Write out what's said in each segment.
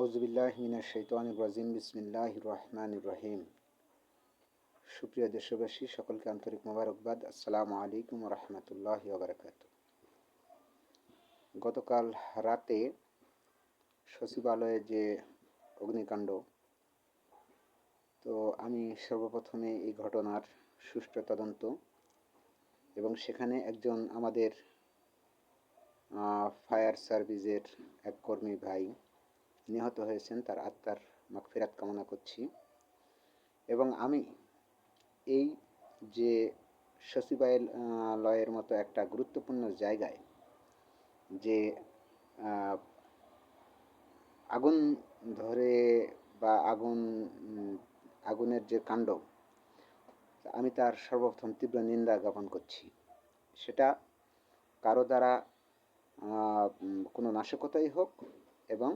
আউজবিল্লাহ মিনাশ শৈতান রাজিম বিসমিল্লাহ রহমান রহিম। সুপ্রিয় দেশবাসী, সকলকে আন্তরিক মোবারকবাদ। আসসালামু আলাইকুম রহমতুল্লাহ বারকাত গতকাল রাতে সচিবালয়ে যে অগ্নিকাণ্ড, তো আমি সর্বপ্রথমে এই ঘটনার সুষ্ঠু তদন্ত এবং সেখানে একজন আমাদের ফায়ার সার্ভিসের এক কর্মী ভাই নিহত হয়েছেন তার আত্মার মাগফিরাত কামনা করছি। এবং আমি এই যে সচিবালয়ের মতো একটা গুরুত্বপূর্ণ জায়গায় যে আগুন ধরে বা আগুন আগুনের যে কাণ্ড, আমি তার সর্বপ্রথম তীব্র নিন্দা জ্ঞাপন করছি। সেটা কারও দ্বারা কোনো নাশকতাই হোক এবং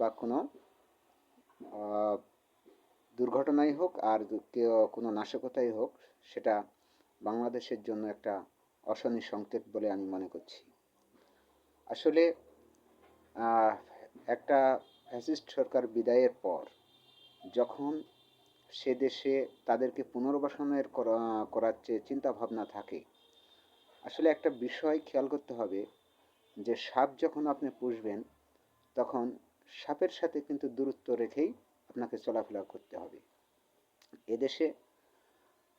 বা কোনো দুর্ঘটনাই হোক আর কোনো নাশকতাই হোক, সেটা বাংলাদেশের জন্য একটা অশনি সংকেত বলে আমি মনে করছি। আসলে একটা ফ্যাসিস্ট সরকার বিদায়ের পর যখন সে দেশে তাদেরকে পুনর্বাসনের করার চেয়ে চিন্তাভাবনা থাকে, আসলে একটা বিষয় খেয়াল করতে হবে যে সাপ যখন আপনি পুষবেন, তখন সাপের সাথে কিন্তু দূরত্ব রেখেই আপনাকে চলাফেরা করতে হবে। এদেশে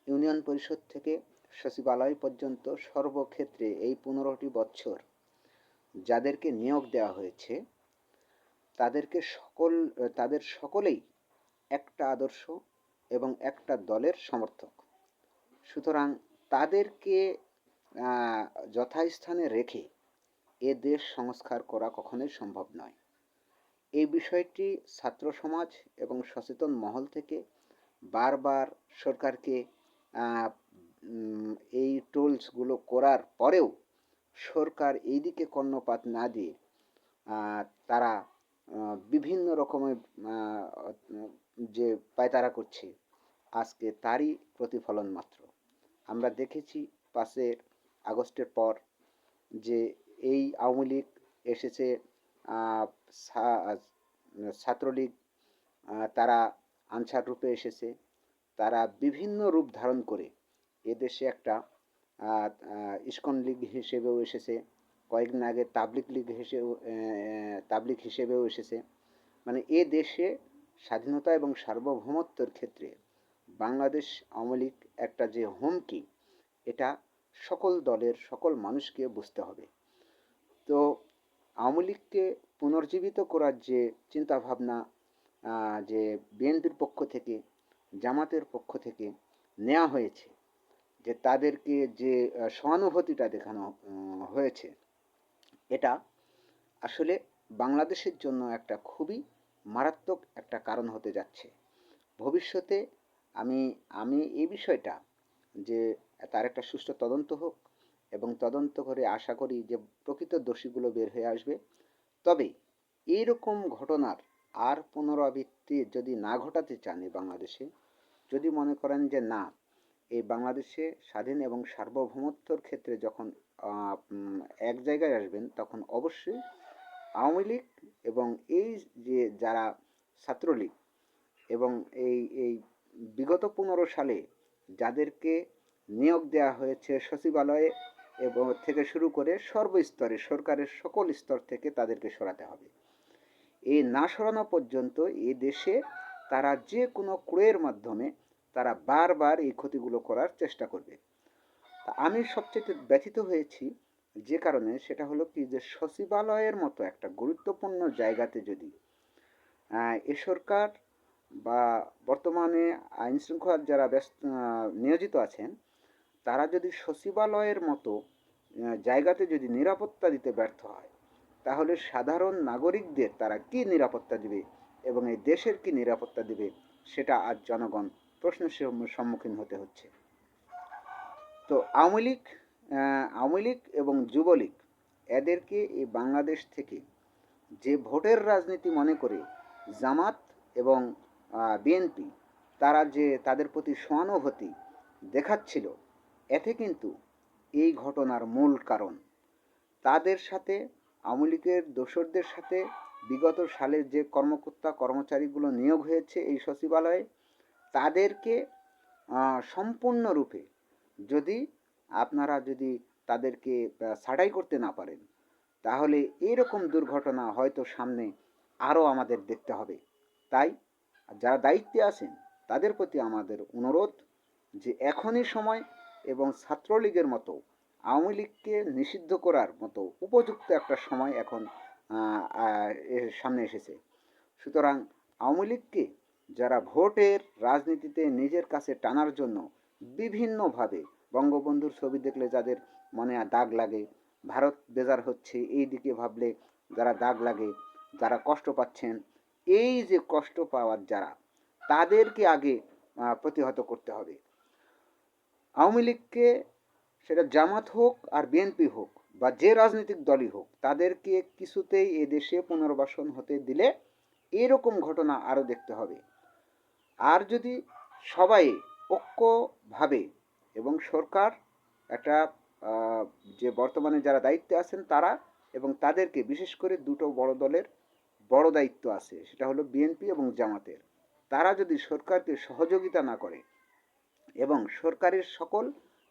ইউনিয়ন পরিষদ থেকে সচিবালয় পর্যন্ত সর্বক্ষেত্রে এই পনেরোটি বছর যাদেরকে নিয়োগ দেওয়া হয়েছে, তাদেরকে সকল, তাদের সকলেই একটা আদর্শ এবং একটা দলের সমর্থক। সুতরাং তাদেরকে যথাস্থানে রেখে এ দেশ সংস্কার করা কখনোই সম্ভব নয়। এই বিষয়টি ছাত্র সমাজ এবং সচেতন মহল থেকে বারবার সরকারকে এই টোলসগুলো করার পরেও সরকার এই দিকে কর্ণপাত না দিয়ে তারা বিভিন্ন রকমের যে পায়তারা করছে, আজকে তারই প্রতিফলন মাত্র। আমরা দেখেছি পাশের আগস্টের পর যে এই আওয়ামী লীগ এসেছে ছাত্রলীগ তারা আনসার রূপে এসেছে। তারা বিভিন্ন রূপ ধারণ করে এদেশে একটা ইস্কন লীগ হিসেবেও এসেছে কয়েকদিন আগে তাবলিক লীগ হিসেবে তাবলিক হিসেবেও এসেছে। মানে এ দেশে স্বাধীনতা এবং সার্বভৌমত্বের ক্ষেত্রে বাংলাদেশ আওয়ামী লীগ একটা যে হুমকি, এটা সকল দলের, সকল মানুষকে বুঝতে হবে। তো আওয়ামী লীগকে পুনর্জীবিত করার যে চিন্তাভাবনা যে বিএনপির পক্ষ থেকে, জামাতের পক্ষ থেকে নেওয়া হয়েছে, যে তাদেরকে যে সহানুভূতিটা দেখানো হয়েছে, এটা আসলে বাংলাদেশের জন্য একটা খুবই মারাত্মক একটা কারণ হতে যাচ্ছে। ভবিষ্যতে আমি আমি এই বিষয়টা যে, তার একটা সুষ্ঠু তদন্ত হোক এবং তদন্ত করে আশা করি যে প্রকৃত দোষীগুলো বের হয়ে আসবে। তবে এইরকম ঘটনার আর পুনরাবৃত্তি যদি না ঘটাতে চান এই বাংলাদেশে, যদি মনে করেন যে না, এই বাংলাদেশে স্বাধীন এবং সার্বভৌমত্বর ক্ষেত্রে যখন এক জায়গায় আসবেন, তখন অবশ্যই আওয়ামী লীগ এবং এই যে যারা ছাত্রলীগ এবং এই এই বিগত পনেরো সালে যাদেরকে নিয়োগ দেওয়া হয়েছে সচিবালয়ে এবং থেকে শুরু করে সর্বস্তরে, সরকারের সকল স্তর থেকে তাদেরকে সরাতে হবে। এই না সরানো পর্যন্ত এ দেশে তারা যে কোনো ক্রয়ের মাধ্যমে তারা বারবার এই ক্ষতিগুলো করার চেষ্টা করবে। আমি সবচেয়ে ব্যথিত হয়েছি যে কারণে সেটা হলো কি যে সচিবালয়ের মতো একটা গুরুত্বপূর্ণ জায়গাতে যদি এ সরকার বা বর্তমানে আইন শৃঙ্খলার যারা ব্যস্ত নিয়োজিত আছেন তারা যদি সচিবালয়ের মতো জায়গাতে যদি নিরাপত্তা দিতে ব্যর্থ হয়, তাহলে সাধারণ নাগরিকদের তারা কি নিরাপত্তা দিবে এবং এই দেশের কি নিরাপত্তা দিবে, সেটা আজ জনগণ প্রশ্নের সম্মুখীন হতে হচ্ছে। তো আওয়ামী লীগ আওয়ামী লীগ এবং যুবলীগ এদেরকে এই বাংলাদেশ থেকে যে ভোটের রাজনীতি মনে করে, জামাত এবং বিএনপি, তারা যে তাদের প্রতি সহানুভূতি দেখাচ্ছিল এতে কিন্তু এই ঘটনার মূল কারণ। তাদের সাথে, আওয়ামী লীগের দোসরদের সাথে বিগত সালের যে কর্মকর্তা, কর্মচারীগুলো নিয়োগ হয়েছে এই সচিবালয়ে, তাদেরকে সম্পূর্ণরূপে যদি আপনারা যদি তাদেরকে ছাঁটাই করতে না পারেন, তাহলে এরকম দুর্ঘটনা হয়তো সামনে আরও আমাদের দেখতে হবে। তাই যারা দায়িত্বে আছেন, তাদের প্রতি আমাদের অনুরোধ যে এখনই সময় এবং ছাত্রলীগের মতো, আওয়ামী লীগকে নিষিদ্ধ করার মতো উপযুক্ত একটা সময় এখন সামনে এসেছে। সুতরাং আওয়ামী লীগকে যারা ভোটের রাজনীতিতে নিজের কাছে টানার জন্য বিভিন্নভাবে বঙ্গবন্ধুর ছবি দেখলে যাদের মনে দাগ লাগে, ভারত বেজার হচ্ছে, এই দিকে ভাবলে যারা দাগ লাগে, যারা কষ্ট পাচ্ছেন, এই যে কষ্ট পাওয়ার যারা, তাদেরকে আগে প্রতিহত করতে হবে। আওয়ামী লীগকে সেটা জামাত হোক আর বিএনপি হোক বা যে রাজনৈতিক দলই হোক, তাদেরকে কিছুতেই এ দেশে পুনর্বাসন হতে দিলে এরকম ঘটনা আরও দেখতে হবে। আর যদি সবাই ঐক্যভাবে এবং সরকার একটা যে বর্তমানে যারা দায়িত্বে আছেন তারা এবং তাদেরকে বিশেষ করে দুটো বড় দলের বড় দায়িত্ব আছে, সেটা হলো বিএনপি এবং জামাতের, তারা যদি সরকারকে সহযোগিতা না করে এবং সরকারের সকল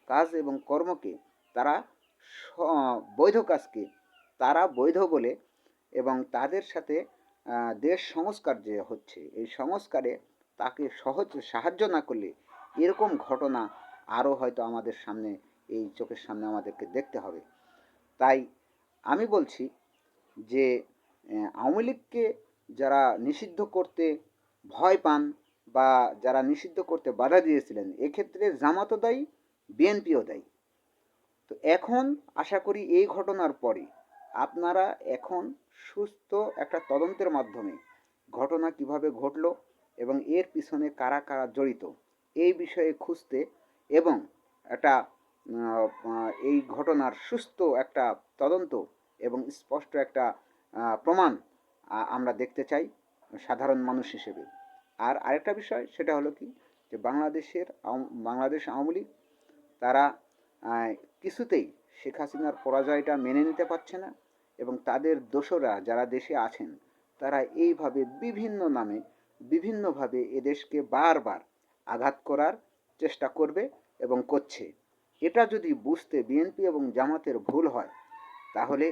কাজ এবং কর্মকে তারা বৈধ কাজকে তারা বৈধ বলে এবং তাদের সাথে দেশ সংস্কার যে হচ্ছে, এই সংস্কারে তাকে সহজ সাহায্য না করলে এরকম ঘটনা আরও হয়তো আমাদের সামনে, এই চোখের সামনে আমাদেরকে দেখতে হবে। তাই আমি বলছি যে আওয়ামী লীগকে যারা নিষিদ্ধ করতে ভয় পান বা যারা নিষিদ্ধ করতে বাধা দিয়েছিলেন, এক্ষেত্রে জামাতও দায়ী, বিএনপিও দায়ী। তো এখন আশা করি এই ঘটনার পরে আপনারা এখন সুস্থ একটা তদন্তের মাধ্যমে ঘটনা কীভাবে ঘটলো এবং এর পিছনে কারা কারা জড়িত, এই বিষয়ে খুঁজতে এবং একটা এই ঘটনার সুস্থ একটা তদন্ত এবং স্পষ্ট একটা প্রমাণ আমরা দেখতে চাই সাধারণ মানুষ হিসেবে। আর আরেকটা বিষয়, সেটা হলো কি, যে বাংলাদেশের বাংলাদেশ আওয়ামী লীগ, তারা কিছুতেই শেখ হাসিনার পরাজয়টা মেনে নিতে পারছে না এবং তাদের দোসরা যারা দেশে আছেন, তারা এইভাবে বিভিন্ন নামে, বিভিন্নভাবে এদেশকে বারবার আঘাত করার চেষ্টা করবে এবং করছে। এটা যদি বুঝতে বিএনপি এবং জামাতের ভুল হয়, তাহলে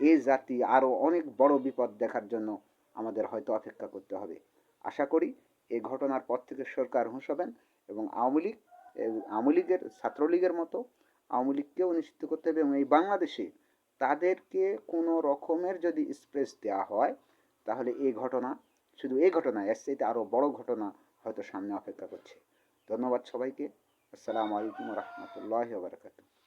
এ জাতি আরও অনেক বড় বিপদ দেখার জন্য আমাদের হয়তো অপেক্ষা করতে হবে। আশা করি এই ঘটনার পর থেকে সরকার হুঁশ হবেন এবং আওয়ামী লীগ আওয়ামী লীগের ছাত্রলীগের মতো আওয়ামী লীগকেও নিষিদ্ধ করতে হবে এবং এই বাংলাদেশে তাদেরকে কোনো রকমের যদি স্পেস দেওয়া হয়, তাহলে এই ঘটনা, শুধু এই ঘটনা, এর চাইতে আরও বড় ঘটনা হয়তো সামনে অপেক্ষা করছে। ধন্যবাদ সবাইকে। আসসালামু আলাইকুম রহমতুল্লাহ বারকাতুহ।